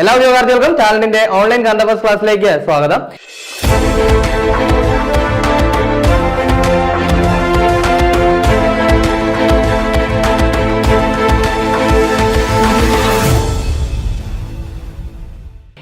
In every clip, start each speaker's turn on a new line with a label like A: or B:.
A: എല്ലാ ഉദ്യോഗാർത്ഥികൾക്കും ചാനലിന്റെ ഓൺലൈൻ കാന്തപസ് ക്ലാസ്സിലേക്ക് സ്വാഗതം.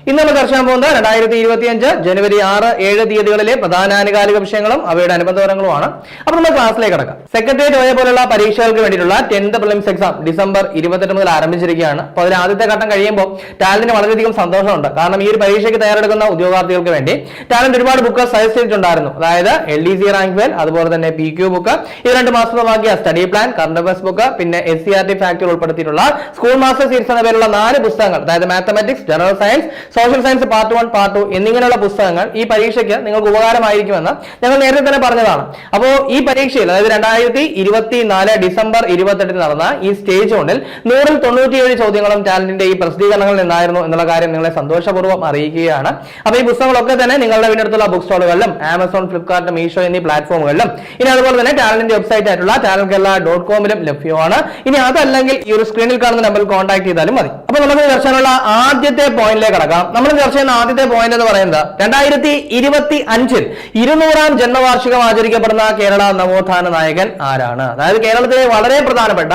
A: ഇന്ന് നമ്മൾ ചർച്ച ചെയ്യാൻ പോകുന്നത് രണ്ടായിരത്തി ഇരുപത്തി അഞ്ച് ജനുവരി ആറ് ഏഴ് തീയതികളിലെ പ്രധാന ആനുകാലിക വിഷയങ്ങളും അവയുടെ അനുബന്ധ വിവരങ്ങളുമാണ് അപ്പൊ നമ്മൾ ക്ലാസ്സിലേക്ക് കടക്കാം. സെക്രട്ടേറിയറ്റ് ഒയെ പോലുള്ള പരീക്ഷകൾക്ക് വേണ്ടിയിട്ടുള്ള ടെൻത്ത് പ്രിലിംസ് എക്സാം ഡിസംബർ ഇരുപത്തെട്ട് മുതൽ ആരംഭിച്ചിരിക്കുകയാണ്. അപ്പോൾ അതിൽ ആദ്യത്തെ ഘട്ടം കഴിയുമ്പോൾ ടാലന്റിന് വളരെയധികം സന്തോഷമുണ്ട്. കാരണം ഈ ഒരു പരീക്ഷയ്ക്ക് തയ്യാറെടുക്കുന്ന ഉദ്യോഗാർത്ഥികൾക്ക് വേണ്ടി ടാലന്റ് ഒരുപാട് ബുക്ക് സജസ്റ്റ് ചെയ്തിട്ടുണ്ടായിരുന്നു. അതായത് L D C rank well അതുപോലെ തന്നെ പി ക്യു ബുക്ക് ഇത് രണ്ട് മാസമാക്കിയ study plan current affairs book പിന്നെ S C R T factory ഉൾപ്പെടുത്തിയിട്ടുള്ള സ്കൂൾ മാസ്റ്റർ സീരീസ് എന്ന പേരുള്ള നാല് പുസ്തകങ്ങൾ അതായത് mathematics general science social science part one part two എന്നിങ്ങനെയുള്ള പുസ്തകങ്ങൾ ഈ പരീക്ഷയ്ക്ക് നിങ്ങൾക്ക് ഉപകാരമായിരിക്കുമെന്ന് ഞങ്ങൾ നേരത്തെ തന്നെ പറഞ്ഞതാണ്. അപ്പോൾ ഈ പരീക്ഷയിൽ അതായത് രണ്ടായിരത്തി ഇരുപത്തി നാല് ഡിസംബർ ഇരുപത്തെട്ടിന് നടന്ന ഈ സ്റ്റേജ് കൊണ്ടിൽ നൂറിൽ തൊണ്ണൂറ്റിയേഴ് ചോദ്യങ്ങളും ടാലന്റിന്റെ ഈ പ്രസിദ്ധീകരണങ്ങളിൽ നിന്നായിരുന്നു എന്നുള്ള കാര്യം നിങ്ങളെ സന്തോഷപൂർവം അറിയിക്കുകയാണ്. അപ്പോൾ ഈ പുസ്തകങ്ങളൊക്കെ തന്നെ നിങ്ങളുടെ വീടിനടുത്തുള്ള ബുക്ക് സ്റ്റോളുകളിലും ആമസോൺ ഫ്ലിപ്കാർട്ട് മീഷോ എന്നീ പ്ലാറ്റ്ഫോമുകളിലും ഇനി അതുപോലെ തന്നെ ടാലന്റിന്റെ വെബ്സൈറ്റ് ആയിട്ടുള്ള ടാലൻ കേരള ഡോട്ട് കോമിലും ലഭ്യമാണ്. ഇനി അതല്ലെങ്കിൽ ഈ ഒരു സ്ക്രീനിൽ കാണുന്ന നമ്പറിൽ കോൺടാക്ട് ചെയ്താലും മതി. അപ്പൊ നമുക്ക് ദർശനമുള്ള ആദ്യത്തെ പോയിന്റിലേക്ക് കടക്കാം. നമ്മൾ ചർച്ച ചെയ്യുന്ന ആദ്യത്തെ പോയിന്റ് എന്ന് പറയുന്നത് രണ്ടായിരത്തി ഇരുപത്തി അഞ്ചിൽ ഇരുന്നൂറാം ജന്മവാർഷികം ആചരിക്കപ്പെടുന്ന കേരള നവോത്ഥാന നായകൻ ആരാണ്? അതായത് കേരളത്തിലെ വളരെ പ്രധാനപ്പെട്ട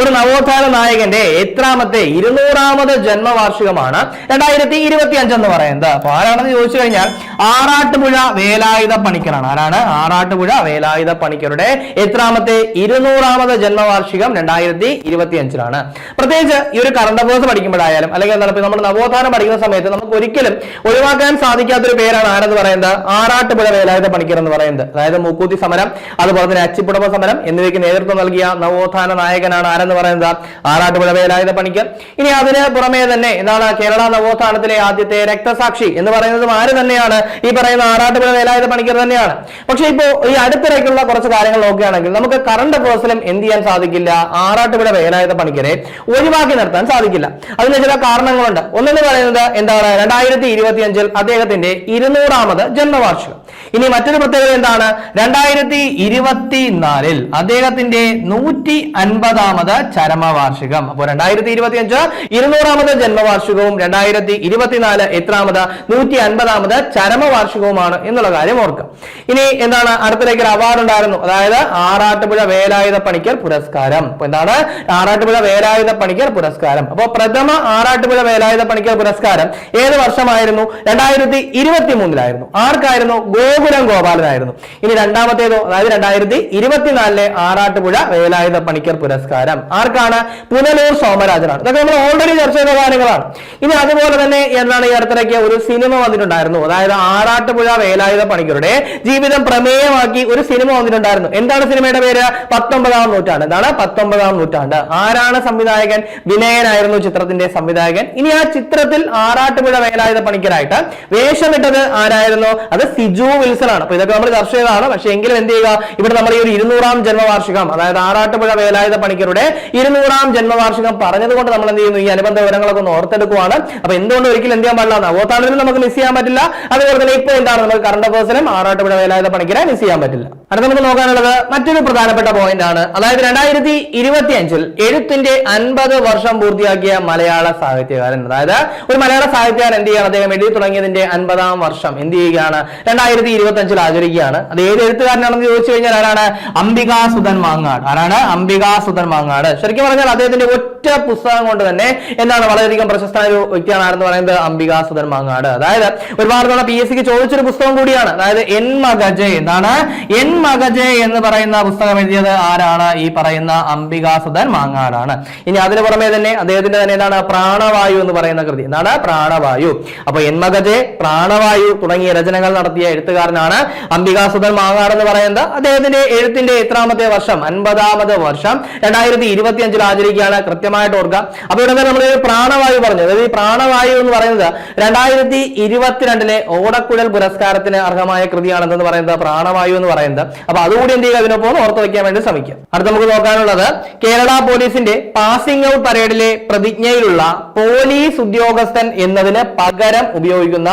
A: ഒരു നവോത്ഥാന നായകന്റെ എത്രാമത്തെ ഇരുന്നൂറാമത് ജന്മവാർഷികമാണ് രണ്ടായിരത്തി ഇരുപത്തി അഞ്ച് എന്ന് പറയുന്നത്. അപ്പൊ ആരാണെന്ന് ചോദിച്ചു കഴിഞ്ഞാൽ ആറാട്ടുപുഴ വേലായുധ പണിക്കറാണ് ആരാണ്? ആറാട്ടുപുഴ വേലായുധ പണിക്കരുടെ എത്രാമത്തെ ഇരുന്നൂറാമത് ജന്മവാർഷികം രണ്ടായിരത്തി ഇരുപത്തി അഞ്ചിലാണ്. പ്രത്യേകിച്ച് ഈ ഒരു കറണ്ട് അഫേഴ്സ് പഠിക്കുമ്പോഴായാലും അല്ലെങ്കിൽ എന്താണ് നമ്മൾ നവോത്ഥാനം പഠിക്കുന്ന സമയത്ത് നമുക്ക് ഒരിക്കലും ഒഴിവാക്കാൻ സാധിക്കാത്ത ഒരു പേരാണ് ആരെന്ന് പറയുന്നത്? ആറാട്ടുപുഴ വേലായുധ പണിക്കർ എന്ന് പറയുന്നത്. അതായത് മൂക്കൂത്തി സമരം അതുപോലെ തന്നെ അച്ചിപ്പുടമ സമരം എന്നിവയ്ക്ക് നേതൃത്വം നൽകിയ നവോത്ഥാന നായകനാണ് ആരെന്ന് പറയുന്നത്? ആറാട്ടുപുഴ വേലായുധ പണിക്കർ. ഇനി അതിന് പുറമേ തന്നെ എന്താണ് കേരള നവോത്ഥാനത്തിലെ ആദ്യത്തെ രക്തസാക്ഷി എന്ന് പറയുന്നതും ആര് തന്നെയാണ്? ഈ പറയുന്ന ആറാട്ടുപുഴ വേലായുധ പണിക്കർ തന്നെയാണ്. പക്ഷേ ഇപ്പോൾ ഈ അടുത്തിടയ്ക്കുള്ള കുറച്ച് കാര്യങ്ങൾ നോക്കുകയാണെങ്കിൽ നമുക്ക് കറണ്ട് അഫേഴ്സിലും എന്ത് ചെയ്യാൻ സാധിക്കില്ല? ആറാട്ടുപുഴ വേലായുധ പണിക്കരെ ഒഴിവാക്കി നിർത്താൻ സാധിക്കില്ല. അതിന് ചില കാരണങ്ങളുണ്ട്. ഒന്നെന്ന് പറയുന്നത് എന്താണ് രണ്ടായിരത്തി ഇരുപത്തി അഞ്ചിൽ അദ്ദേഹത്തിന്റെ ഇരുന്നൂറാമത് ജന്മവാർഷികം. ഇനി മറ്റൊരു പ്രത്യേകത എന്താണ്? രണ്ടായിരത്തി ഇരുപത്തിനാലിൽ അദ്ദേഹത്തിന്റെ നൂറ്റി അൻപതാമത് ചരമവാർഷികം. അപ്പോൾ രണ്ടായിരത്തി ഇരുപത്തി അഞ്ച് ഇരുന്നൂറാമത് ജന്മവാർഷികവും രണ്ടായിരത്തി ഇരുപത്തിനാല് എത്രാമത്? നൂറ്റി അൻപതാമത് ചരമവാർഷികവുമാണ് എന്നുള്ള കാര്യം ഓർക്കുക. ഇനി എന്താണ്? അടുത്തിലേക്ക് ഒരു അവാർഡ് ഉണ്ടായിരുന്നു. അതായത് ആറാട്ടുപുഴ വേലായുധ പണിക്കർ പുരസ്കാരം. അപ്പൊ എന്താണ്? ആറാട്ടുപുഴ വേലായുധ പണിക്കർ പുരസ്കാരം. അപ്പോൾ പ്രഥമ ആറാട്ടുപുഴ വേലായുധ പണിക്കർ പുരസ്കാരം ഏത് വർഷമായിരുന്നു? രണ്ടായിരത്തി ഇരുപത്തി മൂന്നിലായിരുന്നു ആർക്കായിരുന്നു? ഗോകുലം ഗോപാലനായിരുന്നു. ഇനി രണ്ടാമത്തേതോ അതായത് രണ്ടായിരത്തി ഇരുപത്തിനാലിലെ ആറാട്ടുപുഴ വേലായുധ പണിക്കർ പുരസ്കാരം. ആർക്കാണ്? പുനലൂർ സോമരാജനാണ്. ഇതൊക്കെ നമ്മൾ ഓൾറെഡി ചർച്ച ചെയ്ത കാര്യങ്ങളാണ്. ഇനി അതുപോലെ തന്നെ എന്താണ് ഈ അടുത്തിടയ്ക്ക് ഒരു സിനിമ വന്നിട്ടുണ്ടായിരുന്നു. അതായത് ആറാട്ടുപുഴ വേലായുധ പണിക്കരുടെ ജീവിതം പ്രമേയമാക്കി ഒരു സിനിമ വന്നിട്ടുണ്ടായിരുന്നു. എന്താണ് സിനിമയുടെ പേര്? പത്തൊമ്പതാം നൂറ്റാണ്ട്. എന്താണ്? പത്തൊമ്പതാം നൂറ്റാണ്ട്. ആരാണ് സംവിധായകൻ? വിനയനായിരുന്നു ചിത്രത്തിന്റെ സംവിധായകൻ. ഇനി ആ ചിത്രത്തിൽ ആറാട്ടുപുഴ വേലായുധ പണിക്കരായിട്ട്. വേഷമിട്ടത് ആരായിരുന്നു? അത് സിജു വിൽസൺ ആണ് അപ്പൊ ഇതൊക്കെ നമ്മൾ ചർച്ച ചെയ്തതാണ്. പക്ഷെ എങ്കിലും എന്ത് ചെയ്യുക? ഇവിടെ നമ്മൾ ഈ ഒരു ഇരുന്നൂറാം ജന്മവാർഷികം അതായത് ആറാട്ടുപുഴ വേലായുധ പണിക്കരുടെ ഇരുന്നൂറാം ജന്മവാർഷികം പറഞ്ഞതുകൊണ്ട് നമ്മൾ എന്ത് ചെയ്യുന്നു? ഈ അനുബന്ധ വിവരങ്ങളൊക്കെ ഒന്ന് ഓർത്തെടുക്കുവാണ്. അപ്പൊ എന്തുകൊണ്ട് ഒരിക്കലും എന്ത് ചെയ്യാൻ പാടില്ല? നവോത്ഥാനത്തിനും നമുക്ക് മിസ് ചെയ്യാൻ പറ്റില്ല. അതുപോലെ തന്നെ ഇപ്പോൾ എന്താണ്? നമുക്ക് കറണ്ട് അഫേഴ്സിനും ആറാട്ടുപുഴ വേലായുധ പണിക്കരെ മിസ് ചെയ്യാൻ പറ്റില്ല. അടുത്ത നമുക്ക് നോക്കാനുള്ളത് മറ്റൊരു പ്രധാനപ്പെട്ട പോയിന്റ് ആണ്. അതായത് രണ്ടായിരത്തി ഇരുപത്തി അഞ്ചിൽ എഴുത്തിന്റെ അൻപത് വർഷം പൂർത്തിയാക്കിയ മലയാള സാഹിത്യകാരൻ. അതായത് ഒരു മലയാള സാഹിത്യകാരൻ എന്ത് ചെയ്യാണ് അദ്ദേഹം എഴുതി തുടങ്ങിയതിന്റെ അൻപതാം വർഷം എന്ത് ചെയ്യുകയാണ്? രണ്ടായിരത്തി ഇരുപത്തി അഞ്ചിൽ ആചരിക്കുകയാണ്. അത് ഏത് എഴുത്തുകാരനാണെന്ന് ചോദിച്ചു കഴിഞ്ഞാൽ ആരാണ്? അംബികാ സുധൻ മാങ്ങാട്. ആരാണ്? അംബികാ സുധൻ മാങ്ങാട്. ശരിക്കും പറഞ്ഞാൽ അദ്ദേഹത്തിന്റെ ഒറ്റ പുസ്തകം കൊണ്ട് തന്നെ എന്താണ് വളരെയധികം പ്രശസ്ത ഒരു വ്യക്തിയാണ് ആരെന്ന് പറയുന്നത് അംബികാ സുധൻ മാങ്ങാട്. അതായത് ഒരുപാട് തവണ പി എസ് സിക്ക് ചോദിച്ചൊരു പുസ്തകം കൂടിയാണ്. അതായത് എൻ മഗജെ എന്താണ്? എൻ മഗജെ എന്ന് പറയുന്ന പുസ്തകം എഴുതിയത് ആരാണ്? ഈ പറയുന്ന അംബികാ സുധൻ മാങ്ങാടാണ്. ഇനി അതിന് പുറമെ തന്നെ അദ്ദേഹത്തിന്റെ തന്നെ എന്താണ്? പ്രാണവായു എന്ന് പറയുന്ന കൃതി. എന്താണ്? പ്രാണവായു. അപ്പൊ എന്മകജെ പ്രാണവായു തുടങ്ങിയ രചനകൾ നടത്തിയ എഴുത്തുകാരനാണ് അംബികാസുധൻ മാങ്ങാട് എന്ന് പറയുന്നത്. അദ്ദേഹത്തിന്റെ എഴുത്തിന്റെ എത്രാമത്തെ വർഷം അൻപതാമത് വർഷം രണ്ടായിരത്തി ഇരുപത്തി അഞ്ചിൽ ആചരിക്കുകയാണ് കൃത്യമായിട്ട് ഓർക്കുക. അപ്പൊ ഇവിടെ നമ്മൾ പ്രാണവായു പറഞ്ഞു. അതായത് ഈ പ്രാണവായു എന്ന് പറയുന്നത് രണ്ടായിരത്തി ഇരുപത്തിരണ്ടിലെ ഓടക്കുഴൽ പുരസ്കാരത്തിന് അർഹമായ കൃതിയാണെന്ന് പറയുന്നത് പ്രാണവായു എന്ന് പറയുന്നത്. അപ്പൊ അതുകൂടി എന്ത് ചെയ്യുക അതിനൊപ്പം ഓർത്ത് വെക്കാൻ വേണ്ടി ശ്രമിക്കുക. അടുത്ത നമുക്ക് നോക്കാനുള്ളത് കേരള പോലീസിന്റെ പാസിംഗ് ഔട്ട് പരേഡിലെ പ്രതിജ്ഞയിലുള്ള പോലീസ് ഉദ്യോഗസ്ഥൻ എന്നതിന് പകരം ഉപയോഗിക്കുന്ന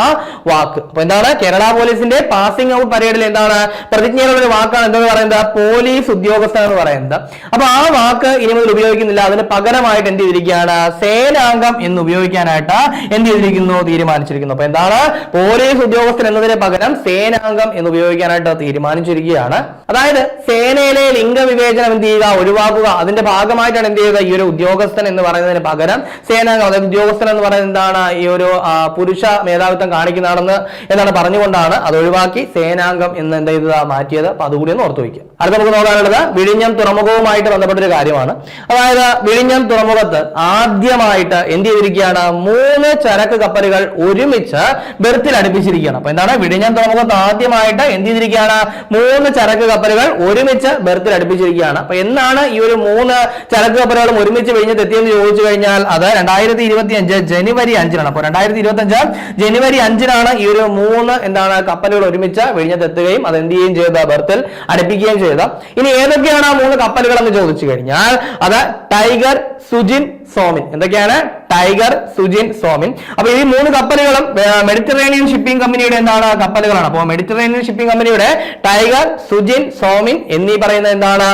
A: വാക്ക്. അപ്പൊ എന്താണ്? കേരള പോലീസിന്റെ പാസിംഗ് ഔട്ട് പരേഡിൽ എന്താണ്? പ്രതിജ്ഞയിലുള്ള ഒരു വാക്കാണ് എന്തെന്ന് പറയുന്നത്? പോലീസ് ഉദ്യോഗസ്ഥ എന്ന് പറയുന്നത്. അപ്പൊ ആ വാക്ക് ഇനി മുതൽ ഉപയോഗിക്കുന്നില്ല. അതിന് പകരമായിട്ട് എന്ത് ചെയ്തിരിക്കുകയാണ്? സേനാംഗം എന്ന് ഉപയോഗിക്കാനായിട്ട് എന്ത് ചെയ്തിരിക്കുന്നു? തീരുമാനിച്ചിരിക്കുന്നു. അപ്പൊ എന്താണ്? പോലീസ് ഉദ്യോഗസ്ഥൻ എന്നതിന് പകരം സേനാംഗം എന്ന് ഉപയോഗിക്കാനായിട്ട് തീരുമാനിച്ചിരിക്കുകയാണ്. അതായത് സേനയിലെ ലിംഗവിവേചനം എന്ത് ചെയ്യുക? ഒഴിവാക്കുക. അതിന്റെ ഭാഗമായിട്ടാണ് എന്ത് ചെയ്യുക? ഈ ഒരു ഉദ്യോഗസ്ഥൻ എന്ന് പറയുന്നതിന് പകരം സേനാംഗം അതായത് ഉദ്യോഗസ്ഥൻ എന്ന് പറയുന്നത് എന്താണ്? ഈ ഒരു ആ, പുരുഷ മേധാവിത്വം കാണിക്കുന്നതാണെന്ന് എന്നാണ് പറഞ്ഞുകൊണ്ടാണ് അത് ഒഴിവാക്കി സേനാംഗം എന്ന് എന്ത് ചെയ്തത് മാറ്റിയത്. അപ്പൊ അതുകൂടി ഒന്ന് ഓർത്തു വയ്ക്കുക. അടുത്ത നമുക്ക് നോക്കാനുള്ളത് വിഴിഞ്ഞം തുറമുഖവുമായിട്ട് ബന്ധപ്പെട്ട ഒരു കാര്യമാണ്. അതായത് വിഴിഞ്ഞം തുറമുഖത്ത് ആദ്യമായിട്ട് എന്ത് ചെയ്തിരിക്കുകയാണ്? മൂന്ന് ചരക്ക് കപ്പലുകൾ ഒരുമിച്ച് ബെർത്തിൽ അടുപ്പിച്ചിരിക്കുകയാണ്. അപ്പൊ എന്താണ്? വിഴിഞ്ഞം തുറമുഖത്ത് ആദ്യമായിട്ട് എന്ത് ചെയ്തിരിക്കുകയാണ്? മൂന്ന് ചരക്ക് കപ്പലുകൾ ഒരുമിച്ച് ബെർത്തിൽ അടുപ്പിച്ചിരിക്കുകയാണ്. അപ്പൊ എന്നാണ് ഈ ഒരു മൂന്ന് ചരക്ക് കപ്പലുകളും ഒരുമിച്ച് വിഴിഞ്ഞത്ത് എത്തിയെന്ന് ചോദിച്ചു കഴിഞ്ഞാൽ അത് രണ്ടായിരത്തി ഇരുപത്തി അഞ്ച് ജനുവരി അഞ്ചിനാണ്. അപ്പൊ രണ്ടായിരത്തി ഇരുപത്തി അഞ്ച് ജനുവരി അഞ്ചിനാണ് ഈ ഒരു മൂന്ന് എന്താണ് കപ്പലുകൾ ഒരുമിച്ച് വിഴിഞ്ഞത്ത് എത്തുകയും അത് എന്ത് ചെയ്യുകയും ചെയ്ത? ബർത്തിൽ അടുപ്പിക്കുകയും ചെയ്ത ഇനി ഏതൊക്കെയാണ് ആ മൂന്ന് കപ്പലുകൾ എന്ന് ചോദിച്ചു കഴിഞ്ഞാൽ അത് ടൈഗർ സുജിൻ സോമിൻ. എന്തൊക്കെയാണ്? Tiger Sujin Somin. അപ്പൊ ഈ മൂന്ന് കപ്പലുകളും മെഡിറ്ററേനിയൻ ഷിപ്പിംഗ് കമ്പനിയുടെ എന്താണ് കപ്പലുകളാണ്? അപ്പോൾ മെഡിറ്ററേനിയൻ ഷിപ്പിംഗ് കമ്പനിയുടെ ടൈഗർ സുജിൻ സോമിൻ എന്നീ പറയുന്ന എന്താണ്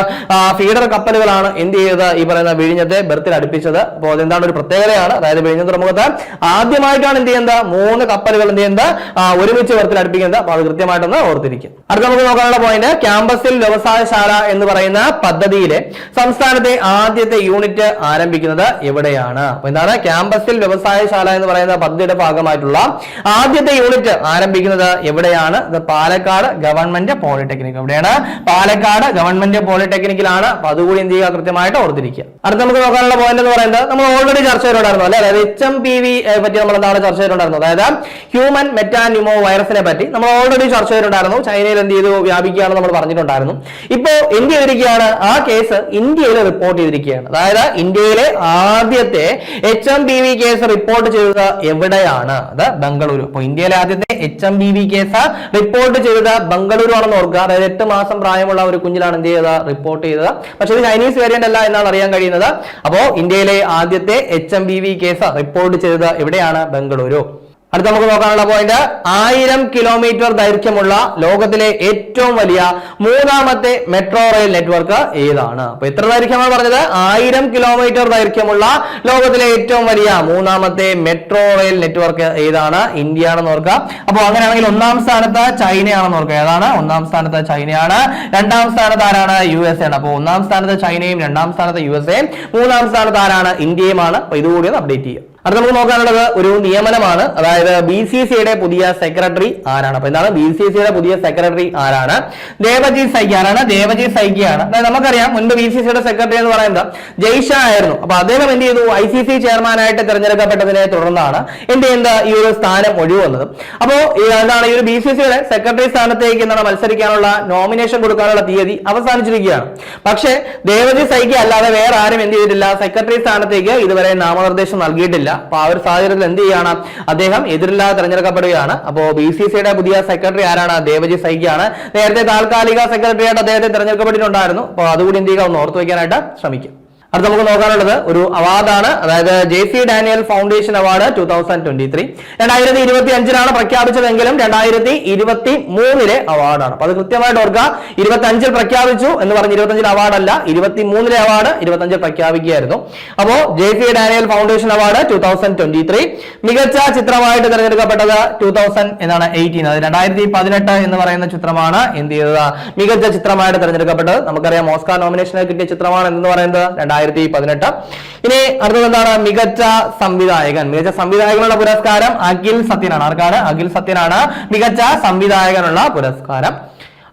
A: ഫീഡർ കപ്പലുകളാണ് എന്ത് ചെയ്തത്? ഈ പറയുന്ന വിഴിഞ്ഞത്തെ ബെർത്തിൽ അടുപ്പിച്ചത്. അപ്പോൾ അതെന്താണ് ഒരു പ്രത്യേകതയാണ്. അതായത് വിഴിഞ്ഞ തുറമുഖത്ത് ആദ്യമായിട്ടാണ് എന്ത് ചെയ്യുന്നത് മൂന്ന് കപ്പലുകൾ എന്ത് ചെയ്യുന്നത് ഒരുമിച്ച് ബെർത്തിൽ അടുപ്പിക്കുന്നത് അപ്പോൾ അത് കൃത്യമായിട്ടൊന്ന് ഓർത്തിരിക്കും അടുത്ത നമുക്ക് നോക്കാനുള്ള പോയിന്റ് ക്യാമ്പസിൽ വ്യവസായശാല എന്ന് പറയുന്ന പദ്ധതിയിലെ സംസ്ഥാനത്തെ ആദ്യത്തെ യൂണിറ്റ് ആരംഭിക്കുന്നത് എവിടെയാണ്? അപ്പൊ എന്താണ്? ക്യാമ്പസിൽ വ്യവസായശാല എന്ന് പറയുന്ന പദ്ധതിയുടെ ഭാഗമായിട്ടുള്ള ആദ്യത്തെ യൂണിറ്റ് ആരംഭിക്കുന്നത് എവിടെയാണ്? ഇത് പാലക്കാട് ഗവൺമെന്റ് പോളിടെക്നിക്. എവിടെയാണ്? പാലക്കാട് ഗവൺമെന്റ് പോളിടെക്നിക്കിലാണ്. അപ്പൊ അതുകൂടി എന്ത് ചെയ്യുക? കൃത്യമായിട്ട് ഓർത്തിരിക്കുക. അടുത്ത നമുക്ക് നോക്കാനുള്ള പോയിന്റ് എന്ന് പറയുന്നത് നമ്മൾ ഓൾറെഡി ചർച്ച ചെയ്തിട്ടുണ്ടായിരുന്നു അല്ലെ? അതായത് എച്ച് എം പി വി പറ്റി നമ്മൾ എന്താണ് ചർച്ച ചെയ്തിട്ടുണ്ടായിരുന്നു? അതായത് ഹ്യൂമൻ മെറ്റാന്യൂമോ വൈറസിനെ പറ്റി നമ്മൾ ഓൾറെഡി ചർച്ച ചെയ്തിട്ടുണ്ടായിരുന്നു. ചൈനയിൽ എന്ത് ചെയ്തു? വ്യാപിക്കുകയാണെന്ന് നമ്മൾ പറഞ്ഞിട്ടുണ്ടായിരുന്നു. ഇപ്പോ എന്ത് ചെയ്തിരിക്കുകയാണ്? ആ കേസ് ഇന്ത്യയിൽ റിപ്പോർട്ട് ചെയ്തിരിക്കുകയാണ്. അതായത് ഇന്ത്യയിലെ ആദ്യത്തെ H M B V case report ചെയ്തത് എവിടെയാണ്? അത് ബംഗളൂരു. അപ്പൊ ഇന്ത്യയിലെ ആദ്യത്തെ H M B V case report ചെയ്തത് ബംഗളൂരു ആണെന്ന് ഓർക്കുക. അതായത് എട്ട് മാസം പ്രായമുള്ള ഒരു കുഞ്ഞിലാണ് എന്ത് ചെയ്തത്? റിപ്പോർട്ട് ചെയ്തത്. പക്ഷെ ഇത് ചൈനീസ് വേരിയന്റ് അല്ല എന്നാണ് അറിയാൻ കഴിയുന്നത്. അപ്പോ ഇന്ത്യയിലെ ആദ്യത്തെ H M B V case report ചെയ്തത് എവിടെയാണ്? ബംഗളൂരു. അടുത്ത നമുക്ക് നോക്കാനുള്ള പോയിന്റ് ആയിരം കിലോമീറ്റർ ദൈർഘ്യമുള്ള ലോകത്തിലെ ഏറ്റവും വലിയ മൂന്നാമത്തെ മെട്രോ റെയിൽ നെറ്റ്വർക്ക് ഏതാണ്? അപ്പൊ എത്ര ദൈർഘ്യമാണ് പറഞ്ഞത്. ആയിരം കിലോമീറ്റർ ദൈർഘ്യമുള്ള ലോകത്തിലെ ഏറ്റവും വലിയ മൂന്നാമത്തെ മെട്രോ റെയിൽ നെറ്റ്വർക്ക് ഏതാണ്? ഇന്ത്യ ആണെന്ന് ഓർക്കുക. അപ്പോൾ അങ്ങനെയാണെങ്കിൽ ഒന്നാം സ്ഥാനത്ത് ചൈനയാണെന്ന് ഓർക്കുക. ഏതാണ്? ഒന്നാം സ്ഥാനത്ത് ചൈനയാണ്. രണ്ടാം സ്ഥാനത്ത് ആരാണ്? യു എസ് ആണ്. അപ്പോൾ ഒന്നാം സ്ഥാനത്ത് ചൈനയും രണ്ടാം സ്ഥാനത്ത് യു എസ് എയും മൂന്നാം സ്ഥാനത്ത് ആരാണ്? ഇന്ത്യയുമാണ്. അപ്പൊ ഇതുകൂടി അപ്ഡേറ്റ് ചെയ്യുക. അടുത്ത നമുക്ക് നോക്കാനുള്ളത് ഒരു നിയമനമാണ്. അതായത് ബി സി സിയുടെ പുതിയ സെക്രട്ടറി ആരാണ്? അപ്പൊ എന്താണ്? ബി സി സിയുടെ പുതിയ സെക്രട്ടറി ആരാണ്? ദേവജി സൈക്കി ആരാണ്? ദേവജി സൈക്കിയാണ് അതായത് നമുക്കറിയാം മുൻപ് ബി സി സിയുടെ സെക്രട്ടറി എന്ന് പറയുന്നത് ജയ്ഷ ആയിരുന്നു. അപ്പൊ അദ്ദേഹം എന്ത് ചെയ്തു? ഐ സി സി ചെയർമാനായിട്ട് തിരഞ്ഞെടുക്കപ്പെട്ടതിനെ തുടർന്നാണ് എന്ത് ചെയ്യുന്നത്? ഈ ഒരു സ്ഥാനം ഒഴിവന്നത്. അപ്പോ ഈ എന്താണ്? ഈ ഒരു ബി സി സിയുടെ സെക്രട്ടറി സ്ഥാനത്തേക്ക് എന്താണ് മത്സരിക്കാനുള്ള നോമിനേഷൻ കൊടുക്കാനുള്ള തീയതി അവസാനിച്ചിരിക്കുകയാണ്. പക്ഷേ ദേവജി സൈക്കി അല്ലാതെ വേറെ ആരും എന്ത് ചെയ്തിട്ടില്ല. സെക്രട്ടറി സ്ഥാനത്തേക്ക് ഇതുവരെ നാമനിർദ്ദേശം നൽകിയിട്ടില്ല. അപ്പൊ ആ ഒരു സാഹചര്യത്തിൽ എന്ത് ചെയ്യാണ്? അദ്ദേഹം എതിരില്ലാതെ തെരഞ്ഞെടുക്കപ്പെടുകയാണ്. അപ്പോ ബി സി സിയുടെ പുതിയ സെക്രട്ടറി ആരാണ്? ദേവജി സൈക്കിയാണ് നേരത്തെ താൽക്കാലിക സെക്രട്ടറിയായിട്ട് അദ്ദേഹത്തെ തെരഞ്ഞെടുക്കപ്പെട്ടിട്ടുണ്ടായിരുന്നു. അപ്പോൾ അതുകൂടി എന്ത് ചെയ്യുക? ഒന്ന് ഓർത്തു വയ്ക്കാനായിട്ട് ശ്രമിക്കും. അടുത്ത നമുക്ക് നോക്കാനുള്ളത് ഒരു അവാർഡാണ്. അതായത് J C Daniel foundation award two thousand twenty three രണ്ടായിരത്തി ഇരുപത്തി അഞ്ചിലാണ് പ്രഖ്യാപിച്ചതെങ്കിലും രണ്ടായിരത്തി ഇരുപത്തി മൂന്നിലെ അവാർഡാണ്. അപ്പൊ അത് കൃത്യമായിട്ട് ഓർക്കുക. ഇരുപത്തി അഞ്ചിൽ പ്രഖ്യാപിച്ചു എന്ന് പറഞ്ഞ് ഇരുപത്തി അഞ്ചിൽ അല്ല ഇരുപത്തി മൂന്നിലെ അവാർഡ് ഇരുപത്തി അഞ്ചിൽ പ്രഖ്യാപിക്കുകയായിരുന്നു. അപ്പോ J C Daniel foundation award two thousand twenty three മികച്ച ചിത്രമായിട്ട് തിരഞ്ഞെടുക്കപ്പെട്ടത് ടൂ തൗസൻഡ് എന്നാണ് എയ്റ്റീൻ അത് രണ്ടായിരത്തി പതിനെട്ട് എന്ന് പറയുന്ന ചിത്രമാണ് എന്ത് ചെയ്തത്? മികച്ച ചിത്രമായിട്ട് തിരഞ്ഞെടുക്കപ്പെട്ടത്. നമുക്കറിയാം ഓസ്കാർ നോമിനേഷന് കിട്ടിയ ചിത്രമാണ് എന്ന് പറയുന്നത് രണ്ടായിരത്തി പതിനെട്ട് ഇനി അടുത്തത് എന്താണ്? മികച്ച സംവിധായകൻ. മികച്ച സംവിധായകനുള്ള പുരസ്കാരം അഖിൽ സത്യനാണ് ആർക്കാണ്? അഖിൽ സത്യനാണ് മികച്ച സംവിധായകനുള്ള പുരസ്കാരം.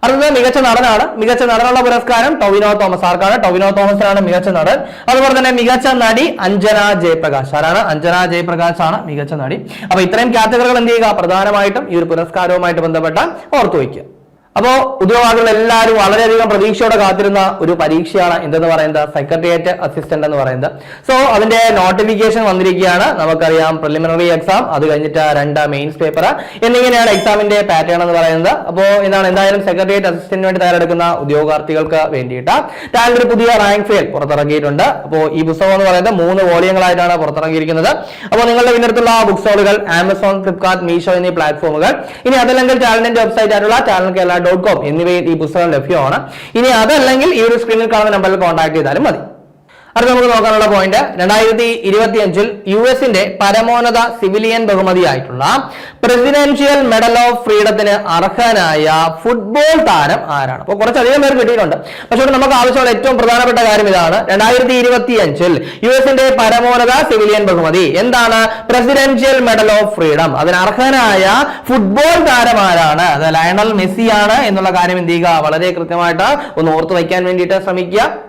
A: അടുത്തത് മികച്ച നടനാണ്. മികച്ച നടനുള്ള പുരസ്കാരം ടൊവിനോ തോമസ്. ആർക്കാണ്? ടൊവിനോ തോമസിനാണ് മികച്ച നടൻ. അതുപോലെ തന്നെ മികച്ച നടി അഞ്ജന ജയപ്രകാശ്. ആരാണ്? അഞ്ജന ജയപ്രകാശ് ആണ് മികച്ച നടി. അപ്പൊ ഇത്രയും കാറ്റഗറികൾ എന്ത് ചെയ്യുക? പ്രധാനമായിട്ടും ഈ ഒരു പുരസ്കാരവുമായിട്ട് ബന്ധപ്പെട്ട ഓർത്തു വയ്ക്കുക. അപ്പോ ഉദ്യോഗാർത്ഥികൾ എല്ലാവരും വളരെയധികം പ്രതീക്ഷയോടെ കാത്തിരുന്ന ഒരു പരീക്ഷയാണ് എന്തെന്ന് പറയുന്നത്? സെക്രട്ടേറിയറ്റ് അസിസ്റ്റന്റ് എന്ന് പറയുന്നത്. സോ അതിന്റെ നോട്ടിഫിക്കേഷൻ വന്നിരിക്കുകയാണ്. നമുക്കറിയാം പ്രിലിമിനറി എക്സാം അത് കഴിഞ്ഞിട്ട് രണ്ട് മെയിൻസ് പേപ്പർ എന്നിങ്ങനെയാണ് എക്സാമിന്റെ പാറ്റേൺ എന്ന് പറയുന്നത്. അപ്പോ എന്താണ് എന്തായാലും സെക്രട്ടേറിയറ്റ് അസിസ്റ്റന്റിന് വേണ്ടി തയ്യാറെടുക്കുന്ന ഉദ്യോഗാർത്ഥികൾക്ക് വേണ്ടിയിട്ട്. താങ്കൾ ഒരു പുതിയ റാങ്ക് ഫെയിൽ പുറത്തിറങ്ങിയിട്ടുണ്ട് അപ്പോ ഈ പുസ്തകം എന്ന് പറയുന്നത് മൂന്ന് വോളിയങ്ങളായിട്ടാണ് പുറത്തിറങ്ങിയിരിക്കുന്നത്. അപ്പോൾ നിങ്ങളുടെ വീടിനടുത്തുള്ള ബുക്ക് സ്റ്റോളുകൾ ആമസോൺ ഫ്ലിപ്കാർട്ട് മീഷോ എന്നീ പ്ലാറ്റ്ഫോമുകൾ ഇനി അതല്ലെങ്കിൽ ടാലന്റിന്റെ വെബ്സൈറ്റ് ആയിട്ടുള്ള ടാലന്റ് കേരള ഡോട്ട് കോം എന്നിവയിൽ ഈ പുസ്തകം ലഭ്യമാണ്. ഇനി അതല്ലെങ്കിൽ ഈ ഒരു സ്ക്രീനിൽ കാണുന്ന നമ്പറിൽ കോൺടാക്ട് ചെയ്താലും മതി. അടുത്ത നമുക്ക് നോക്കാനുള്ള പോയിന്റ് രണ്ടായിരത്തി ഇരുപത്തി അഞ്ചിൽ യു എസിന്റെ പരമോന്നത സിവിലിയൻ ബഹുമതിയായിട്ടുള്ള പ്രസിഡൻഷ്യൽ മെഡൽ ഓഫ് ഫ്രീഡത്തിന് അർഹനായ ഫുട്ബോൾ താരം ആരാണ്? അപ്പോൾ കുറച്ചധികം പേർ കിട്ടിയിട്ടുണ്ട്. പക്ഷെ നമുക്ക് ആവശ്യമുള്ള ഏറ്റവും പ്രധാനപ്പെട്ട കാര്യം ഇതാണ്. രണ്ടായിരത്തി ഇരുപത്തി അഞ്ചിൽ യു എസിന്റെ പരമോന്നത സിവിലിയൻ ബഹുമതി എന്താണ്? പ്രസിഡൻഷ്യൽ മെഡൽ ഓഫ് ഫ്രീഡം അതിന് അർഹനായ ഫുട്ബോൾ താരം ആരാണ്? അത് ലയണൽ മെസ്സിയാണ് എന്നുള്ള കാര്യം എന്ത് ചെയ്യുക? വളരെ കൃത്യമായിട്ട് ഒന്ന് ഓർത്തു വയ്ക്കാൻ വേണ്ടിയിട്ട് ശ്രമിക്കുക.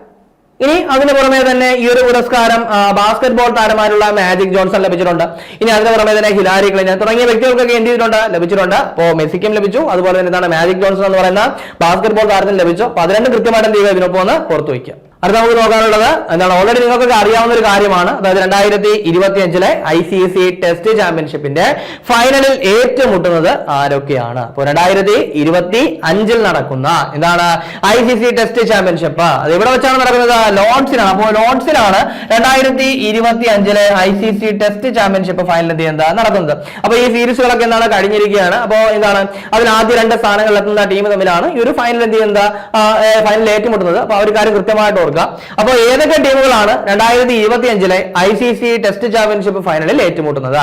A: ഇനി അതിന് പുറമെ തന്നെ ഈ ഒരു പുരസ്കാരം ബാസ്കറ്റ് ബോൾ താരമാരുള്ള മാജിക് ജോൺസൺ ലഭിച്ചിട്ടുണ്ട്. ഇനി അതിന് പുറമെ തന്നെ ഹിലാരി ക്ലിൻ തുടങ്ങിയ വ്യക്തികൾക്കൊക്കെ എന്ത് ചെയ്തിട്ടുണ്ട്? ലഭിച്ചിട്ടുണ്ട്. അപ്പോൾ മെസ്സിക്കും ലഭിച്ചു. അതുപോലെ തന്നെ എന്താണ് മാജിക് ജോൺസൺ എന്ന് പറയുന്ന ബാസ്കറ്റ് ബോൾ താരത്തിന് ലഭിച്ചു. അപ്പൊ അത് രണ്ടും കൃത്യമായിട്ട് എന്ത് ചെയ്യുക? ഇതിനൊപ്പം ഒന്ന് പുറത്തു വയ്ക്കുക. അടുത്ത നമുക്ക് നോക്കാനുള്ളത് എന്താണ്? ഓൾറെഡി നിങ്ങൾക്കൊക്കെ അറിയാവുന്ന ഒരു കാര്യമാണ്. അതായത് രണ്ടായിരത്തി ഇരുപത്തി അഞ്ചിലെ ഐ സി സി ടെസ്റ്റ് ചാമ്പ്യൻഷിപ്പിന്റെ ഫൈനലിൽ ഏറ്റുമുട്ടുന്നത് ആരൊക്കെയാണ്? അപ്പോൾ രണ്ടായിരത്തി ഇരുപത്തി അഞ്ചിൽ നടക്കുന്ന എന്താണ് I C C test championship അത് എവിടെ വെച്ചാണ് നടക്കുന്നത്? ലോർഡ്സിലാണ് അപ്പോൾ ലോഡ്സിലാണ് രണ്ടായിരത്തി ഇരുപത്തി അഞ്ചിലെ I C C test championship final എന്ത് ചെയ്യുന്നത് നടക്കുന്നത്? അപ്പോൾ ഈ സീരീസുകളൊക്കെ എന്താണ് കഴിഞ്ഞിരിക്കുകയാണ്. അപ്പോൾ എന്താണ് അതിൽ ആദ്യ രണ്ട് സ്ഥാനങ്ങളിൽ എത്തുന്ന ടീം തമ്മിലാണ് ഈ ഒരു ഫൈനൽ എന്ത് ചെയ്യുന്നത് ഫൈനൽ ഏറ്റുമുട്ടുന്നത്. അപ്പോൾ ആ ഒരു കാര്യം കൃത്യമായിട്ട് ഓർക്കുക. അപ്പോൾ ഏതൊക്കെ ടീമുകളാണ് രണ്ടായിരത്തി ഇരുപത്തി അഞ്ചിലെ I C C test championship ഫൈനലിൽ ഏറ്റുമുട്ടുന്നത്?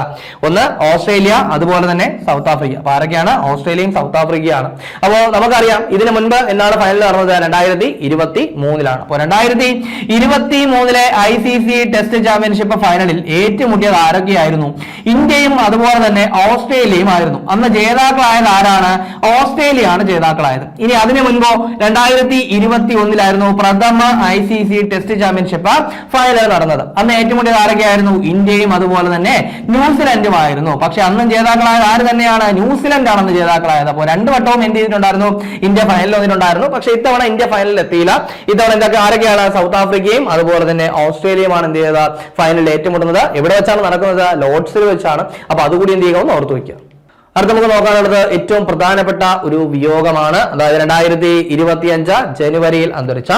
A: ഒന്ന് ഓസ്ട്രേലിയ അതുപോലെ തന്നെ സൗത്ത് ആഫ്രിക്ക. അപ്പൊ ആരൊക്കെയാണ്? ഓസ്ട്രേലിയയും സൗത്ത് ആഫ്രിക്കയാണ്. അപ്പോൾ നമുക്കറിയാം ഇതിനു മുൻപ് എന്നാണ് ഫൈനൽ നടന്നത്? രണ്ടായിരത്തി ഇരുപത്തി മൂന്നിലാണ് അപ്പോൾ രണ്ടായിരത്തി ഇരുപത്തി മൂന്നിലെ I C C test championship ഫൈനലിൽ ഏറ്റുമുട്ടിയത് ആരൊക്കെയായിരുന്നു? ഇന്ത്യയും അതുപോലെ തന്നെ ഓസ്ട്രേലിയയും ആയിരുന്നു. അന്ന് ജേതാക്കളായത് ആരാണ്? ഓസ്ട്രേലിയയാണ് ജേതാക്കളായത്. ഇനി അതിനു മുൻപോ രണ്ടായിരത്തി ഇരുപത്തി ഒന്നിലായിരുന്നു പ്രഥമ I C C test championship final നടന്നത്. അന്ന് ഏറ്റുമുട്ടിയത് ആരൊക്കെയായിരുന്നു? ഇന്ത്യയും അതുപോലെ തന്നെ ന്യൂസിലൻഡും ആയിരുന്നു പക്ഷെ അന്നും ജേതാക്കളായത് ആര് തന്നെയാണ്? ന്യൂസിലൻഡ് ആണെന്ന് ജേതാക്കളായത്. അപ്പോൾ രണ്ട് വട്ടവും എന്ത് ചെയ്തിട്ടുണ്ടായിരുന്നു? ഇന്ത്യ ഫൈനലിൽ വന്നിട്ടുണ്ടായിരുന്നു. പക്ഷെ ഇത്തവണ ഇന്ത്യ ഫൈനലിൽ എത്തിയില്ല. ഇത്തവണ എന്തൊക്കെ ആരൊക്കെയാണ് സൗത്ത് ആഫ്രിക്കയും അതുപോലെ തന്നെ ഓസ്ട്രേലിയയുമാണ് എന്ത് ചെയ്തത്? ഫൈനലിൽ ഏറ്റുമുട്ടുന്നത്. എവിടെ വെച്ചാണ് നടക്കുന്നത്? ലോർഡ്സിൽ വെച്ചാണ്. അപ്പൊ അതുകൂടി എന്ത് ചെയ്യുക? ഒന്ന് ഓർത്തു വയ്ക്കുക. അടുത്ത നമുക്ക് നോക്കാനുള്ളത് ഏറ്റവും പ്രധാനപ്പെട്ട ഒരു വിയോഗമാണ്. അതായത് രണ്ടായിരത്തി ഇരുപത്തി അഞ്ച് ജനുവരിയിൽ അന്തരിച്ച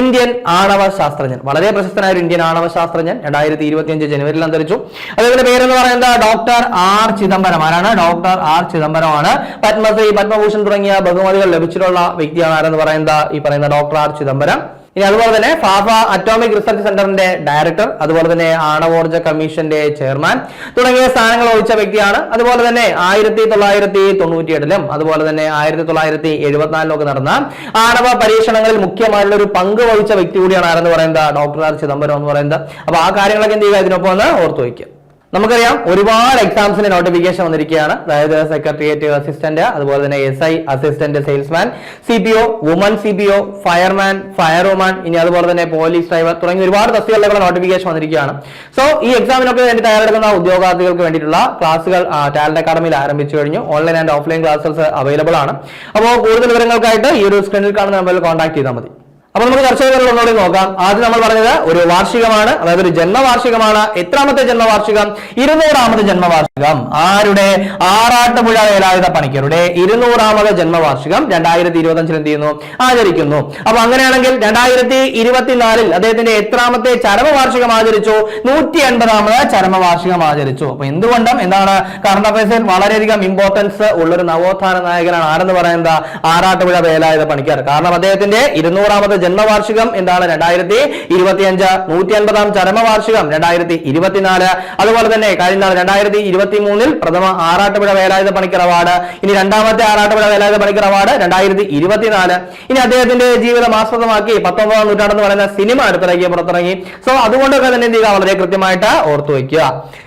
A: ഇന്ത്യൻ ആണവ ശാസ്ത്രജ്ഞൻ. വളരെ പ്രശസ്തനായ ഒരു ഇന്ത്യൻ ആണവ ശാസ്ത്രജ്ഞൻ രണ്ടായിരത്തി ഇരുപത്തി അഞ്ച് ജനുവരിയിൽ അന്തരിച്ചു. അദ്ദേഹത്തിന്റെ പേരെന്ന് പറയുന്നത് ഡോക്ടർ ആർ ചിദംബരം. ആരാണ്? ഡോക്ടർ ആർ ചിദംബരമാണ് പത്മശ്രീ പത്മഭൂഷൺ തുടങ്ങിയ ബഹുമതികൾ ലഭിച്ചിട്ടുള്ള വ്യക്തിയാണ് ആരെന്ന് പറയുന്നത്? ഈ പറയുന്ന ഡോക്ടർ ആർ ചിദംബരം. ഇനി അതുപോലെ തന്നെ ഫാഫ അറ്റോമിക് റിസർച്ച് സെന്ററിന്റെ ഡയറക്ടർ അതുപോലെ തന്നെ ആണവോർജ കമ്മീഷന്റെ ചെയർമാൻ തുടങ്ങിയ സ്ഥാനങ്ങൾ വഹിച്ച വ്യക്തിയാണ്. അതുപോലെ തന്നെ ആയിരത്തി തൊള്ളായിരത്തി തൊണ്ണൂറ്റിയെട്ടിലും അതുപോലെ തന്നെ ആയിരത്തി തൊള്ളായിരത്തി എഴുപത്തിനാലിലൊക്കെ നടന്ന ആണവ പരീക്ഷണങ്ങളിൽ മുഖ്യമായിട്ടുള്ള ഒരു പങ്ക് വഹിച്ച വ്യക്തി കൂടിയാണ് ആരെന്ന് പറയുന്നത്? Doctor R. ചിദംബരം എന്ന് പറയുന്നത്. അപ്പൊ ആ കാര്യങ്ങളൊക്കെ എന്ത് ചെയ്യുക? ഇതിനൊപ്പം ഒന്ന് ഓർത്തു വയ്ക്കുക. നമുക്കറിയാം ഒരുപാട് എക്സാംസിന് നോട്ടിഫിക്കേഷൻ വന്നിരിക്കുകയാണ്. അതായത് സെക്രട്ടേറിയറ്റ് അസിസ്റ്റന്റ് അതുപോലെ തന്നെ S I assistant salesman C P O woman C P O fireman fire woman ഇനി അതുപോലെ തന്നെ പോലീസ് ഡ്രൈവർ തുടങ്ങി ഒരുപാട് തസ്തികളിലൊക്കെ നോട്ടിഫിക്കേഷൻ വന്നിരിക്കുകയാണ്. സോ ഈ എക്സാമിനൊക്കെ വേണ്ടി തയ്യാറെടുക്കുന്ന ഉദ്യോഗാർത്ഥികൾക്ക് വേണ്ടിയിട്ടുള്ള ക്ലാസുകൾ ടാലന്റ് അക്കാഡമിയിൽ ആരംഭിച്ചു കഴിഞ്ഞു. Online and offline classes available ആണ്. അപ്പോൾ കൂടുതൽ വിവരങ്ങൾക്കായിട്ട് ഈ ഒരു സ്ക്രീനിൽ കാണുന്ന നമ്പറിൽ കോൺടാക്ട് ചെയ്താൽ മതി. അപ്പൊ നമുക്ക് കർഷകരുടെ ഒന്നുകൂടി നോക്കാം. ആദ്യം നമ്മൾ പറഞ്ഞത് ഒരു വാർഷികമാണ് അതായത് ഒരു ജന്മവാർഷികമാണ്. എത്രാമത്തെ ജന്മവാർഷികം? ഇരുന്നൂറാമത് ജന്മവാർഷികം. ആരുടെ? ആറാട്ടുപുഴ വേലായുധ പണിക്കരുടെ ഇരുന്നൂറാമത് ജന്മവാർഷികം രണ്ടായിരത്തി ഇരുപത്തി അഞ്ചിൽ എന്ത് ചെയ്യുന്നു? ആചരിക്കുന്നു. അപ്പൊ അങ്ങനെയാണെങ്കിൽ രണ്ടായിരത്തി ഇരുപത്തിനാലിൽ അദ്ദേഹത്തിന്റെ എത്രാമത്തെ ചരമവാർഷികം ആചരിച്ചു? നൂറ്റി എൺപതാമത് ചരമവാർഷികം ആചരിച്ചു. അപ്പൊ എന്തുകൊണ്ടും എന്താണ് കറണ്ട് അഫയേഴ്സിൽ വളരെയധികം ഇമ്പോർട്ടൻസ് ഉള്ളൊരു നവോത്ഥാന നായകനാണ് ആരെന്ന് പറയുന്നത്? ആറാട്ടുപുഴ വേലായുധ പണിക്കർ. കാരണം അദ്ദേഹത്തിന്റെ ഇരുന്നൂറാമത് ജന്മവാർഷികം എന്താണ്? രണ്ടായിരത്തി ഇരുപത്തിയഞ്ച് നൂറ്റി അൻപതാം ചരമവാർഷികം രണ്ടായിരത്തി ഇരുപത്തിനാല്. അതുപോലെ തന്നെ കഴിഞ്ഞ രണ്ടായിരത്തി ഇരുപത്തി മൂന്നിൽ പ്രഥമ ആറാട്ടുപുഴ വേലായുധ പണിക്കർ അവാർഡ്. ഇനി രണ്ടാമത്തെ ആറാട്ടുപുഴ വേലായുധ പണിക്കർ അവാർഡ് രണ്ടായിരത്തി ഇരുപത്തിനാല്. ഇനി അദ്ദേഹത്തിന്റെ ജീവിതം ആസ്പദമാക്കി പത്തൊമ്പതാം നൂറ്റാണ്ടെന്ന് പറയുന്ന സിനിമ അടുത്തിറങ്ങി പുറത്തിറങ്ങി. സോ അതുകൊണ്ടൊക്കെ തന്നെ എന്ത് ചെയ്യുക? വളരെ കൃത്യമായിട്ട് ഓർത്തു വയ്ക്കുക.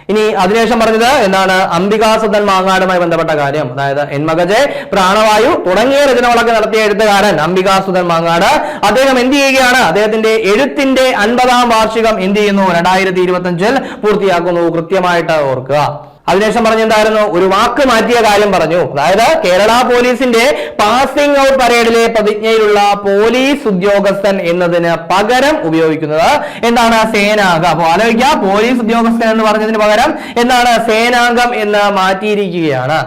A: ഇനി അതിനുശേഷം പറഞ്ഞത് എന്താണ്? അംബികാസുദ്ധൻ മാങ്ങാടുമായി ബന്ധപ്പെട്ട കാര്യം. അതായത് എന്മകജെ പ്രാണവായു തുടങ്ങിയ രചനകളൊക്കെ നടത്തിയ എഴുത്തുകാരൻ അംബികാസുദ്ധൻ മാങ്ങാട് അദ്ദേഹം എന്ത് ചെയ്യുകയാണ്? അദ്ദേഹത്തിന്റെ എഴുത്തിന്റെ അൻപതാം വാർഷികം എന്ത് ചെയ്യുന്നു? രണ്ടായിരത്തി ഇരുപത്തി പൂർത്തിയാക്കുന്നു. കൃത്യമായിട്ട് ഓർക്കുക. അതിനുശേഷം പറഞ്ഞെന്തായിരുന്നു ഒരു വാക്ക് മാറ്റിയ കാര്യം പറഞ്ഞു. അതായത് കേരള പോലീസിന്റെ പാസിംഗ് ഔട്ട് പരേഡിലെ പ്രതിജ്ഞയിലുള്ള പോലീസ് ഉദ്യോഗസ്ഥൻ എന്നതിന് പകരം ഉപയോഗിക്കുന്നത് എന്താണ്? സേനാംഗം. അപ്പൊ ആലോചിക്കുക പോലീസ് ഉദ്യോഗസ്ഥൻ എന്ന് പറഞ്ഞതിന് പകരം എന്താണ്? സേനാംഗം എന്ന് മാറ്റിയിരിക്കുകയാണ്.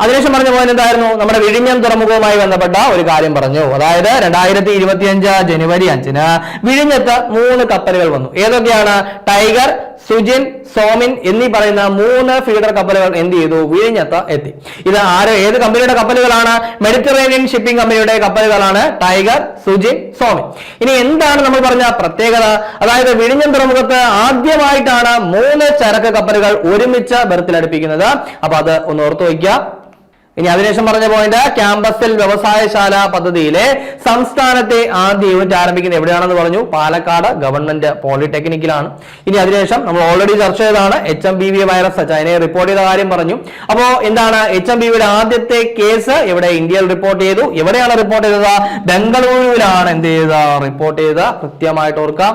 A: അതിനുശേഷം പറഞ്ഞ പോലെ എന്തായിരുന്നു? നമ്മുടെ വിഴിഞ്ഞം തുറമുഖവുമായി ബന്ധപ്പെട്ട ഒരു കാര്യം പറഞ്ഞു. അതായത് രണ്ടായിരത്തി ഇരുപത്തിയഞ്ച് ജനുവരി അഞ്ചിന് വിഴിഞ്ഞത്ത് മൂന്ന് കപ്പലുകൾ വന്നു. ഏതൊക്കെയാണ്? ടൈഗർ സുജിൻ സോമിൻ എന്നീ പറയുന്ന മൂന്ന് ഫീഡർ കപ്പലുകൾ എന്ത് ചെയ്തു? വിഴിഞ്ഞത്ത് എത്തി. ഇത് ആര്? ഏത് കമ്പനിയുടെ കപ്പലുകളാണ്? മെഡിറ്ററേനിയൻ ഷിപ്പിംഗ് കമ്പനിയുടെ കപ്പലുകളാണ് ടൈഗർ സുജിൻ സോമിൻ. ഇനി എന്താണ് നമ്മൾ പറഞ്ഞ പ്രത്യേകത? അതായത് വിഴിഞ്ഞം തുറമുഖത്ത് ആദ്യമായിട്ടാണ് മൂന്ന് ചരക്ക് കപ്പലുകൾ ഒരുമിച്ച് ബെർത്തിലടുപ്പിക്കുന്നത്. അപ്പൊ അത് ഒന്ന് ഓർത്തു വയ്ക്കുക. ഇനി അതിനുശേഷം പറഞ്ഞ പോയിന്റ് ക്യാമ്പസിൽ വ്യവസായശാല പദ്ധതിയിലെ സംസ്ഥാനത്തെ ആദ്യ യൂണിറ്റ് ആരംഭിക്കുന്നത് എവിടെയാണെന്ന് പറഞ്ഞു? പാലക്കാട് ഗവൺമെന്റ് പോളിടെക്നിക്കിലാണ്. ഇനി അതിനുശേഷം നമ്മൾ ഓൾറെഡി ചർച്ച ചെയ്തതാണ് H M B V virus ചൈനയെ റിപ്പോർട്ട് ചെയ്ത കാര്യം പറഞ്ഞു. അപ്പോ എന്താണ് എച്ച് എം ബി വിയുടെ ആദ്യത്തെ കേസ് ഇവിടെ ഇന്ത്യയിൽ റിപ്പോർട്ട് ചെയ്തു. എവിടെയാണ് റിപ്പോർട്ട് ചെയ്തത്? ബംഗളൂരുവിലാണ് എന്ത് ചെയ്തത്? റിപ്പോർട്ട് ചെയ്ത കൃത്യമായിട്ട് ഓർക്കാം.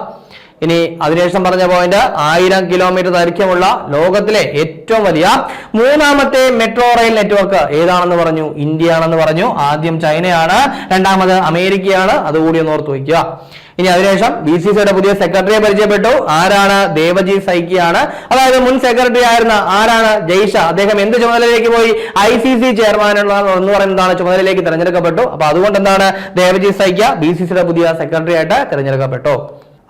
A: ഇനി അതിനുശേഷം പറഞ്ഞ പോയിന്റ് ആയിരം കിലോമീറ്റർ ദൈർഘ്യമുള്ള ലോകത്തിലെ ഏറ്റവും വലിയ മൂന്നാമത്തെ മെട്രോ റെയിൽ നെറ്റ്വർക്ക് ഏതാണെന്ന് പറഞ്ഞു? ഇന്ത്യ ആണെന്ന് പറഞ്ഞു. ആദ്യം ചൈനയാണ് രണ്ടാമത് അമേരിക്കയാണ്. അതുകൂടി ഒന്ന് ഓർത്ത് വയ്ക്കുക. ഇനി അതിനുശേഷം ബി സി സിയുടെ പുതിയ സെക്രട്ടറിയെ പരിചയപ്പെട്ടു. ആരാണ്? ദേവജി സൈക്കിയാണ്. അതായത് മുൻ സെക്രട്ടറി ആയിരുന്ന ആരാണ്? ജയ്ഷ. അദ്ദേഹം എന്ത് ചുമതലയിലേക്ക് പോയി? ഐ സി സി ചെയർമാനുള്ള എന്ന് പറയുന്നതാണ് ചുമതലയിലേക്ക് തെരഞ്ഞെടുക്കപ്പെട്ടു. അപ്പൊ അതുകൊണ്ട് എന്താണ് ദേവജി സൈക്യ ബി സി സിയുടെ പുതിയ സെക്രട്ടറി ആയിട്ട് തെരഞ്ഞെടുക്കപ്പെട്ടു.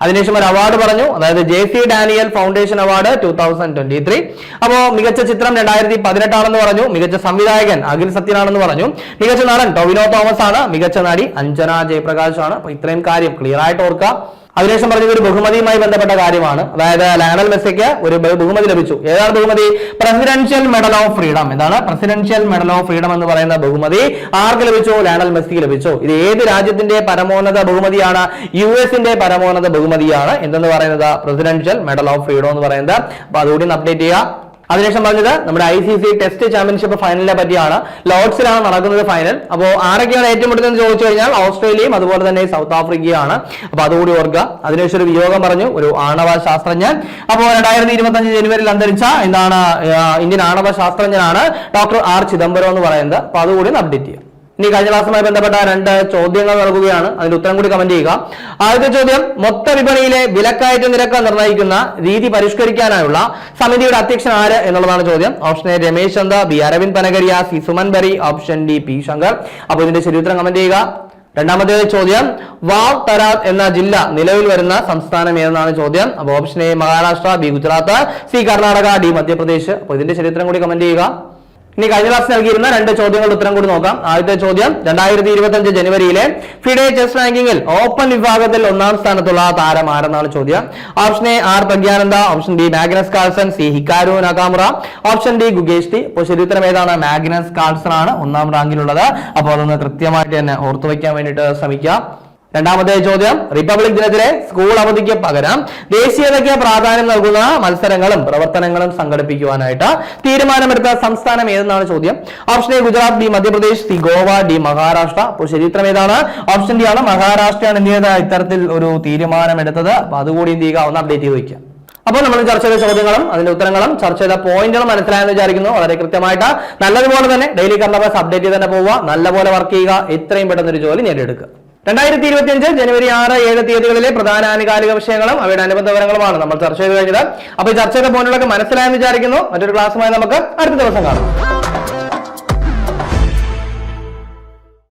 A: അതിനുശേഷം ഒരു അവാർഡ് പറഞ്ഞു. അതായത് J C Daniel foundation award two thousand twenty three അപ്പോ മികച്ച ചിത്രം രണ്ടായിരത്തി പതിനെട്ടാണെന്ന് പറഞ്ഞു. മികച്ച സംവിധായകൻ അഖിൽ സത്യനാണെന്ന് പറഞ്ഞു. മികച്ച നടൻ ടൊവിനോ തോമസ് ആണ് മികച്ച നടി അഞ്ജന ജയപ്രകാശ് ആണ് അപ്പൊ ഇത്രയും കാര്യം ക്ലിയർ ആയിട്ട് ഓർക്കുക. അതിനുശേഷം പറഞ്ഞത് ഒരു ബഹുമതിയുമായി ബന്ധപ്പെട്ട കാര്യമാണ്. അതായത് ലയണൽ മെസ്സിക്ക് ഒരു ബഹുമതി ലഭിച്ചു. ഏതാണ് ബഹുമതി? പ്രസിഡൻഷ്യൽ മെഡൽ ഓഫ് ഫ്രീഡം എന്താണ്? പ്രസിഡൻഷ്യൽ മെഡൽ ഓഫ് ഫ്രീഡം എന്ന് പറയുന്ന ബഹുമതി. ആർക്ക് ലഭിച്ചു? ലയണൽ മെസ്സിക്ക് ലഭിച്ചു. ഇത് ഏത് രാജ്യത്തിന്റെ പരമോന്നത ബഹുമതിയാണ്? യു എസിന്റെ പരമോന്നത ബഹുമതിയാണ്. എന്തെന്ന് പറയുന്നത്? പ്രസിഡൻഷ്യൽ മെഡൽ ഓഫ് ഫ്രീഡം എന്ന് പറയുന്നത്. അപ്പൊ അതുകൂടി അപ്ഡേറ്റ് ചെയ്യുക അതിനുശേഷം പറഞ്ഞത് നമ്മുടെ I C C test championship ഫൈനലിനെ പറ്റിയാണ്. ലോർഡ്സിലാണ് നടക്കുന്നത് ഫൈനൽ അപ്പോൾ ആരൊക്കെയാണ് ഏറ്റുമുട്ടുന്നത് ചോദിച്ചു കഴിഞ്ഞാൽ ഓസ്ട്രേലിയയും അതുപോലെ തന്നെ സൗത്ത് ആഫ്രിക്കയാണ്. അപ്പൊ അതുകൂടി ഓർക്കുക. അതിനുശേഷം ഒരു വിയോഗം പറഞ്ഞു ഒരു ആണവ ശാസ്ത്രജ്ഞൻ. അപ്പോൾ രണ്ടായിരത്തി ഇരുപത്തി അഞ്ച് ജനുവരിയിൽ അന്തരിച്ച എന്താണ് ഇന്ത്യൻ ആണവ ശാസ്ത്രജ്ഞനാണ് ഡോക്ടർ ആർ ചിദംബരം എന്ന് പറയുന്നത്. അപ്പൊ അതുകൂടി അപ്ഡേറ്റ് ചെയ്യാം. ഇനി കഴിഞ്ഞ ക്ലാസ്സുമായി ബന്ധപ്പെട്ട രണ്ട് ചോദ്യങ്ങൾ നൽകുകയാണ്. അതിന്റെ ഉത്തരം കൂടി കമന്റ് ചെയ്യുക. ആദ്യത്തെ ചോദ്യം മൊത്ത വിപണിയിലെ വിലക്കയറ്റ നിരക്ക് നിർണയിക്കുന്ന രീതി പരിഷ്കരിക്കാനായുള്ള സമിതിയുടെ അധ്യക്ഷൻ ആര് എന്നുള്ളതാണ് ചോദ്യം. Option A Ramesh Chand B Arvind Panagariya C Suman Bery option D P Shankar. അപ്പോൾ ഇതിന്റെ ശരി ഉത്തരം കമന്റ് ചെയ്യുക. രണ്ടാമത്തെ ചോദ്യം വാവ് തരാത് എന്ന ജില്ല നിലവിൽ വരുന്ന സംസ്ഥാനം ഏതെന്നാണ് ചോദ്യം. അപ്പോൾ option A Maharashtra B Gujarat C Karnataka D Madhya Pradesh. അപ്പോൾ ഇതിന്റെ ചരിത്രം കൂടി കമന്റ് ചെയ്യുക. ഇനി കഴിഞ്ഞ ക്ലാസ് നൽകിയിരുന്ന രണ്ട് ചോദ്യങ്ങളുടെ ഉത്തരം കൂടി നോക്കാം. ആദ്യത്തെ ചോദ്യം രണ്ടായിരത്തി ഇരുപത്തി ജനുവരിയിലെ ഫിഡെ ചെസ് റാങ്കിങ്ങിൽ ഓപ്പൺ വിഭാഗത്തിൽ ഒന്നാം സ്ഥാനത്തുള്ള താരം ആരെന്നാണ് ചോദ്യം? Option A R Praggnanandhaa. Option B Magnus Carlsen. C Hikaru Nakamura option D Gukesh T അപ്പോൾ ശരിത്രം ഏതാണ്? മാഗ്നസ് കാൾസൺ ആണ് ഒന്നാം റാങ്കിലുള്ളത് അപ്പോൾ അതൊന്ന് കൃത്യമായിട്ട് തന്നെ ഓർത്തു വയ്ക്കാൻ വേണ്ടിയിട്ട് ശ്രമിക്കാം. രണ്ടാമത്തെ ചോദ്യം. റിപ്പബ്ലിക് ദിനത്തിലെ സ്കൂൾ അവധിക്ക് പകരം ദേശീയതയ്ക്ക് പ്രാധാന്യം നൽകുന്ന മത്സരങ്ങളും പ്രവർത്തനങ്ങളും സംഘടിപ്പിക്കുവാനായിട്ട് തീരുമാനമെടുത്ത സംസ്ഥാനം ഏതെന്നാണ് ചോദ്യം? Option A Gujarat B Madhya Pradesh C Goa D Maharashtra. അപ്പോൾ ചരിത്രം ഏതാണ്? ഓപ്ഷൻ ഡി ആണ്. മഹാരാഷ്ട്രയാണ് എന്ത് ഇത്തരത്തിൽ ഒരു തീരുമാനമെടുത്തത്. അപ്പൊ അതുകൂടി എന്ത് ചെയ്യുക? ഒന്ന് അപ്ഡേറ്റ് ചെയ്ത് വയ്ക്കുക. അപ്പോൾ നമ്മൾ ചർച്ച ചെയ്ത ചോദ്യങ്ങളും അതിന്റെ ഉത്തരങ്ങളും ചർച്ച ചെയ്ത പോയിന്റുകളും മനസ്സിലായെന്ന് വിചാരിക്കുന്നു. വളരെ കൃത്യമായിട്ട് നല്ലതുപോലെ തന്നെ ഡെയിലി കറണ്ട് അപ്ഡേറ്റ് ചെയ്ത് തന്നെ പോവുക. നല്ലപോലെ വർക്ക് ചെയ്യുക. എത്രയും പെട്ടെന്ന് ഒരു ജോലി നേടിയെടുക്കുക. രണ്ടായിരത്തി ഇരുപത്തിയഞ്ച് ജനുവരി ആറ് ഏഴ് തീയതികളിലെ പ്രധാന ആനുകാലിക വിഷയങ്ങളും അവയുടെ അനുബന്ധ വിവരങ്ങളുമാണ് നമ്മൾ ചർച്ച ചെയ്ത് കഴിഞ്ഞത്. അപ്പൊ ഈ ചർച്ച ചെയ്ത പോയിന്റുകളൊക്കെ മനസ്സിലായെന്ന് വിചാരിക്കുന്നു. മറ്റൊരു ക്ലാസ്സുമായി നമുക്ക് അടുത്ത ദിവസം കാണാം.